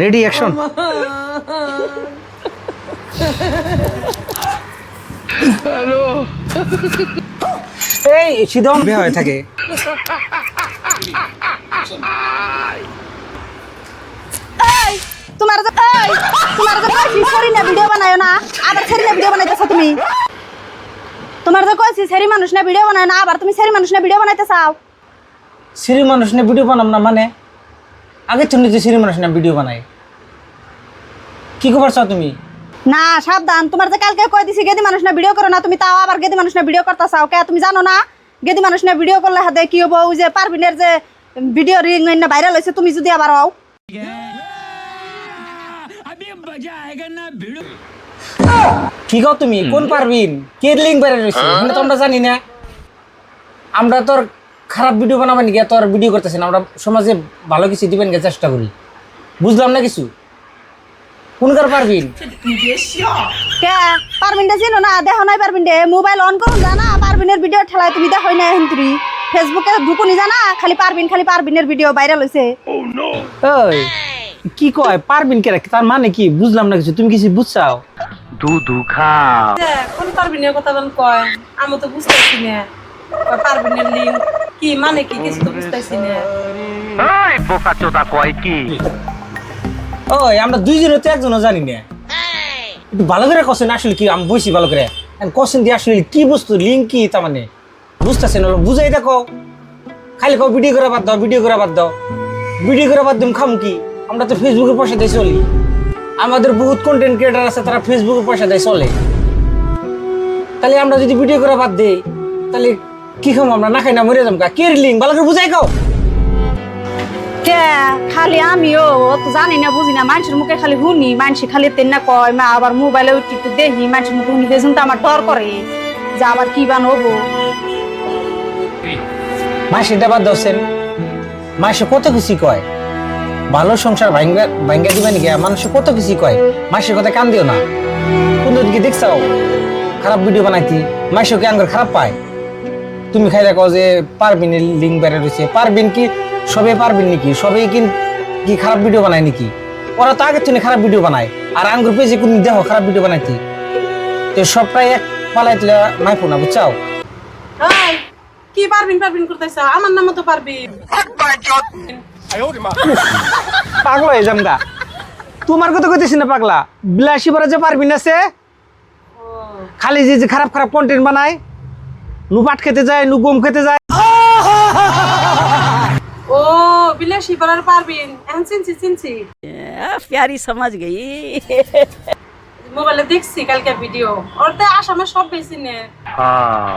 Ready action hello এই সিধম বিয়ে হয়ে থাকে এই তোমার যে এই তোমার যে কইছি সরি না ভিডিও বানায়ো না আবার সরি না ভিডিও বানাইতেছো তুমি তোমার যে কইছি সেরি মানুষ না ভিডিও বানায় না আবার তুমি সেরি মানুষ না ভিডিও বানাইতে চাও সিরি মানুষ না ভিডিও বানাম না মানে আগে তুমি যে মানুষ না ভিডিও বানাই কি খবর চাও তুমি? না সাবধান। তোমার যে কালকে কই দিছি গেদি মানুষ না ভিডিও করো না তুমি তাও আবার গেদি মানুষ না ভিডিও করতে চাও কে তুমি জানো না গেদি মানুষ না ভিডিও করলে হাতে কি হব? ওই যে পারবিনের যে ভিডিও রিং না ভাইরাল হয়েছে তুমি যদি আবার হও। কি কও তুমি? কোন পারবিন কে লিঙ্ক বেড়ে রয়েছে মানে তো আমরা জানি না। আমরা তোর খারাপ ভিডিও বানাবেন গিয়ে তোর ভিডিও করতেছি না আমরা সমাজে ভালো কিছু দিবেন গিয়ে চেষ্টা করি। বুঝলাম না কিছু? কোনকার পারবিন? কে? পারবিনটা চিনো না? দেখো নাই পারবিন মোবাইল অন করুন জানা পারবিনের ভিডিও ঠেলায় তুমি দেখো না এখন তুমি ফেসবুকে ঢুকুনি জানা খালি পারবিন খালি পারবিনের ভিডিও ভাইরাল হয়েছে ওই কি কয়? পারবিন কে তার মানে কি? বুঝলাম না কিছু। তুমি কিছু বুঝছাও? কোন পারবিনের কথা বল কয়? আমি তো বুঝতেছি না। পারবিনের লিঙ্ক কি মানে কি কিছু তো বুঝতেছি না। ওই আমরা দুইজনে তো একজনও জানি না। একটু ভালো করে কছেন আসলে কি আমি বসি ভালো করে। কছেন দিয়ে আসলে কি বস্তু লিঙ্ক কি তার মানে? বুঝতেছেন হলো বুঝাই দেখো। খালি কও ভিডিও করে বাদ দাও ভিডিও করে বাদ দাও। ভিডিও করে বাদ দিম খাম কি? আমরা তো ফেসবুকে পয়সা দিয়ে চলি। আমাদের বহুত কন্টেন্ট ক্রিয়েটার আছে তারা ফেসবুকে পয়সা দেয় চলে। তাহলে আমরা যদি ভিডিও করে বাদ দেই তাহলে কি খাম আমরা না খাই না মরে যাম কা কে লিঙ্ক ভালো করে বুঝাই খাও কে খালি আমিও ও তো জানি না বুঝি না। মানুষের মুখে খালি শুনি মানুষ খালি তেন না কয় মা আবার মোবাইলে উঠি একটু দেখি মানুষের মুখে শুনি বেজন তো আমার ডর করে। যে আবার কি বান হব মাসে এটা বাদ দশেন মাসে কত কিছু কয়। ভালো সংসার ভাঙ্গা ভাঙ্গা দিবেন গিয়া মানুষ কত কিছু কয়। মাসের কথা কান দিও না। কোন দিকে দেখছাও? খারাপ ভিডিও বানাইতি। মাসে কি আঙ্গুর খারাপ পায়? তুমি খাই দেখো যে পারবিন লিঙ্ক বেড়ে রয়েছে। পারবিন কি? সবে পারবিন নাকি? সবে কি কি খারাপ ভিডিও বানায় নাকি? ওরা তো আগে তুমি খারাপ ভিডিও বানায়। আর আঙ্গুর পেয়েছে কোন দেখো খারাপ ভিডিও বানাইতি তো সবটাই এক পালাই তুলে মাইপো না বুঝছাও? কি পারবিন পারবিন করতেছ? আমার নাম তো পারবিন। পাগলা হয়ে যাম তোমার কথা কইতেছি না পাগলা। বিলাসী পরে যে পারবি না সে খালি যে যে খারাপ খারাপ কন্টেন্ট বানায় নু পাট খেতে যায় নু গম খেতে যায়। ও বিলাসী বলার পারবেন। এখন চিনছি চিনছি। প্যারি সমাজ গেই। মোবাইলে দেখছি কালকে ভিডিও। ওর তো আসামে সব বেশি নে হ্যাঁ।